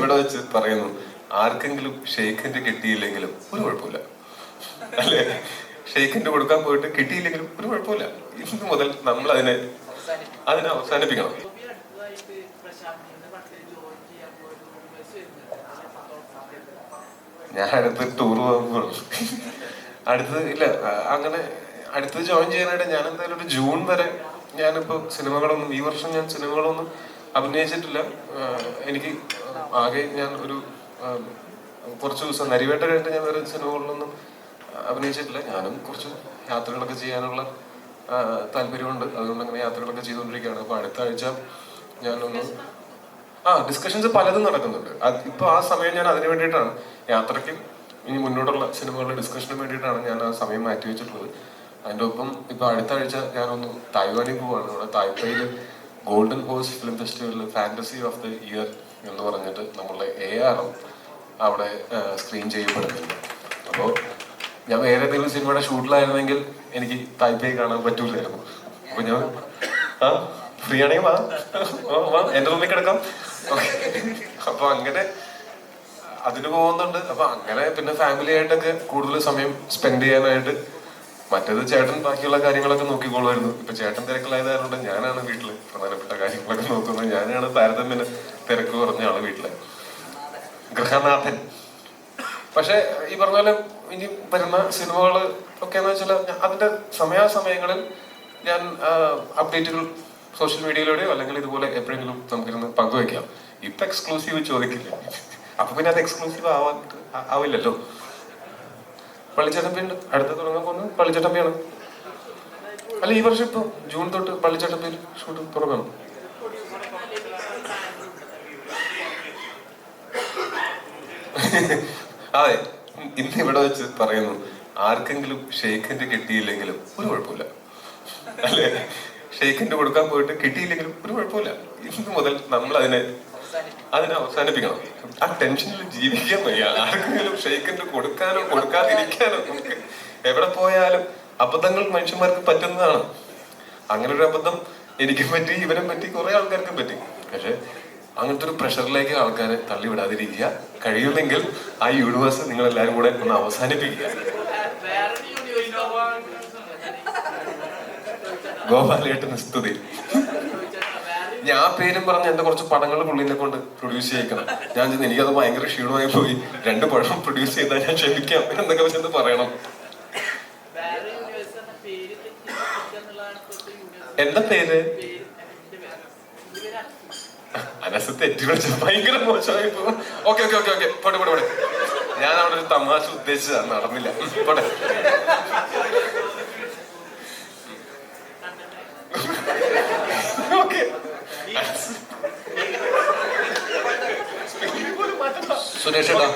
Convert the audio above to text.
ഇവിടെ വെച്ച് പറയുന്നു ആർക്കെങ്കിലും ഷെയ്ഖിന്റെ കിട്ടിയില്ലെങ്കിലും ഒരു കുഴപ്പമില്ല. അല്ലെ? ഷെയ്ഖിന്റെ കൊടുക്കാൻ പോയിട്ട് കിട്ടിയില്ലെങ്കിലും ഒരു കുഴപ്പമില്ല. ഇന്ന് മുതൽ നമ്മൾ അതിനെ അതിനെ അവസാനിപ്പിക്കണം. ഞാൻ അടുത്ത് ടൂർ പോകുമ്പോൾ അടുത്തത് ഇല്ല അങ്ങനെ അടുത്തത് ജോയിൻ ചെയ്യാനായിട്ട് ഞാൻ എന്തായാലും ഒരു ജൂൺ വരെ ഞാനിപ്പോ സിനിമകളൊന്നും ഈ വർഷം ഞാൻ സിനിമകളൊന്നും അഭിനയിച്ചിട്ടില്ല. എനിക്ക് ആകെ ഞാൻ ഒരു കുറച്ച് ദിവസം നരിവേട്ട കഴിഞ്ഞിട്ട് ഞാൻ വേറെ സിനിമകളിലൊന്നും അഭിനയിച്ചിട്ടില്ല. ഞാനും കുറച്ച് യാത്രകളൊക്കെ ചെയ്യാനുള്ള താല്പര്യമുണ്ട്. അതുകൊണ്ട് അങ്ങനെ യാത്രകളൊക്കെ ചെയ്തുകൊണ്ടിരിക്കുകയാണ്. അപ്പൊ അടുത്ത ആഴ്ച ഞാനൊന്ന് ആ ഡിസ്കഷൻസ് പലതും നടക്കുന്നുണ്ട്. ഇപ്പൊ ആ സമയം ഞാൻ അതിന് വേണ്ടിയിട്ടാണ്. യാത്രയ്ക്ക് ഇനി മുന്നോട്ടുള്ള സിനിമകളുടെ ഡിസ്കഷന് വേണ്ടിയിട്ടാണ് ഞാൻ ആ സമയം മാറ്റി വെച്ചിട്ടുള്ളത്. അതിന്റെ ഒപ്പം ഇപ്പൊ അടുത്ത ആഴ്ച ഞാനൊന്ന് തായ്വാനിൽ പോവാണ്. അവിടെ തായ്പയിൽ ഗോൾഡൻ ഹോഴ്സ് ഫിലിം ഫെസ്റ്റിവലിൽ ഫാന്റസി ഓഫ് ദ ഇയർ എന്ന് പറഞ്ഞിട്ട് നമ്മളുടെ എ ആർ അവിടെ സ്ക്രീൻ ചെയ്യപ്പെടുന്നില്ല അപ്പോൾ ഞാൻ വേറെ ഏതെങ്കിലും സിനിമയുടെ ഷൂട്ടിലായിരുന്നെങ്കിൽ എനിക്ക് താല്പര്യം കാണാൻ പറ്റൂലായിരുന്നു. അപ്പൊ ഞാൻ ഫ്രീ ആണെങ്കിൽ വാ. വാ എന്റെ റൂമിൽ കിടക്കാം. അപ്പൊ അങ്ങനെ അതിന് പോകുന്നുണ്ട്. അപ്പൊ അങ്ങനെ പിന്നെ ഫാമിലി ആയിട്ടൊക്കെ കൂടുതൽ സമയം സ്പെൻഡ് ചെയ്യാനായിട്ട് മറ്റേത് ചേട്ടൻ ബാക്കിയുള്ള കാര്യങ്ങളൊക്കെ നോക്കിക്കോളുമായിരുന്നു. ഇപ്പൊ ചേട്ടൻ തിരക്കിലായതുകൊണ്ട് ഞാനാണ് വീട്ടിൽ പ്രധാനപ്പെട്ട കാര്യങ്ങളൊക്കെ നോക്കുന്നത്. ഞാനാണ് താരതമ്യേന തിരക്ക് കുറഞ്ഞ ആൾ വീട്ടിൽ. ഗൃഹനാഥൻ. പക്ഷെ ഈ പറഞ്ഞ പോലെ ഇനി വരുന്ന സിനിമകൾ ഒക്കെ എന്ന് വെച്ചാൽ അതിന്റെ സമയാസമയങ്ങളിൽ ഞാൻ അപ്ഡേറ്റുകൾ സോഷ്യൽ മീഡിയയിലൂടെയോ അല്ലെങ്കിൽ ഇതുപോലെ എപ്പോഴെങ്കിലും നമുക്കിരുന്ന് പങ്കുവെക്കാം. ഇപ്പൊ എക്സ്ക്ലൂസീവ് ചോദിക്കില്ല? അപ്പൊ പിന്നെ അത് എക്സ്ക്ലൂസീവ് ആവാൻ ആവില്ലല്ലോ. പള്ളിച്ചട്ടമ്പിയുണ്ട് അടുത്ത് തുടങ്ങാൻ പോകുന്നത് പള്ളിച്ചട്ടമ്പിയാണ് അല്ല ഈ വർഷം ഇപ്പൊ ജൂൺ തൊട്ട് പള്ളിച്ചട്ടമ്പിയിൽ ഷൂട്ട് തുടങ്ങണം അതെ ഇന്ന് ഇവിടെ വെച്ച് പറയുന്നു. ആർക്കെങ്കിലും ഷെയ്ഖിന്റെ കിട്ടിയില്ലെങ്കിലും ഒരു കുഴപ്പമില്ല. അല്ലെ? ഷെയ്ഖിന്റെ കൊടുക്കാൻ പോയിട്ട് കിട്ടിയില്ലെങ്കിലും ഒരു കുഴപ്പമില്ല. ഇന്ന് മുതൽ നമ്മൾ അതിനെ അതിനെ അവസാനിപ്പിക്കണം. ആ ടെൻഷനിൽ ജീവിക്കാൻ വയ്യ. ആർക്കെങ്കിലും ഷെയ്ഖിന്റെ കൊടുക്കാനോ കൊടുക്കാതിരിക്കാനോ നമുക്ക് എവിടെ പോയാലും അബദ്ധങ്ങൾ മനുഷ്യന്മാർക്ക് പറ്റുന്നതാണ്. അങ്ങനെ ഒരു അബദ്ധം എനിക്കും പറ്റി ഇവനും പറ്റി കുറെ ആൾക്കാർക്കും പറ്റി. പക്ഷെ അങ്ങനത്തെ ഒരു പ്രഷറിലേക്ക് ആൾക്കാരെ തള്ളിവിടാതിരിക്കുക. കഴിയുമെങ്കിൽ ആ യൂണിവേഴ്സ് നിങ്ങൾ എല്ലാവരും കൂടെ ഒന്ന് അവസാനിപ്പിക്കുക. ഗോപാലേട്ടന് സ്തുതി. ഞാൻ ആ പേരും പറഞ്ഞ് എന്റെ കുറച്ച് പടങ്ങൾ പുള്ളിനെ കൊണ്ട് പ്രൊഡ്യൂസ് ചെയ്യിക്കണം. ഞാൻ ചെന്ന് എനിക്കത് ഭയങ്കര ക്ഷീണമായി പോയി. രണ്ട് പടം പ്രൊഡ്യൂസ് ചെയ്താൽ ഞാൻ ക്ഷമിക്കാം എന്നൊക്കെ വെച്ചെന്ന് പറയണം. വേറെ universe എന്ന പേര് തെറ്റി തെറ്റുക എന്നുള്ളതാണ് ഇപ്പോഴത്തെ universe. എന്താ പേര് പേര് എന്റെ പേര്. എന്റെ പേര് അഖിൽ. അനസ് തെറ്റി വിളിച്ചത് ഭയങ്കര മോശമായി ഓക്കെ ഓക്കെ ഓക്കെ ഓക്കെ പോട്ടെ പോട്ടെ പോട്ടെ ഞാൻ അവിടെ ഒരു തമാശ ഉദ്ദേശിച്ചതാ നടന്നില്ല പോട്ടെ സുരേഷ് ഏട്ടാ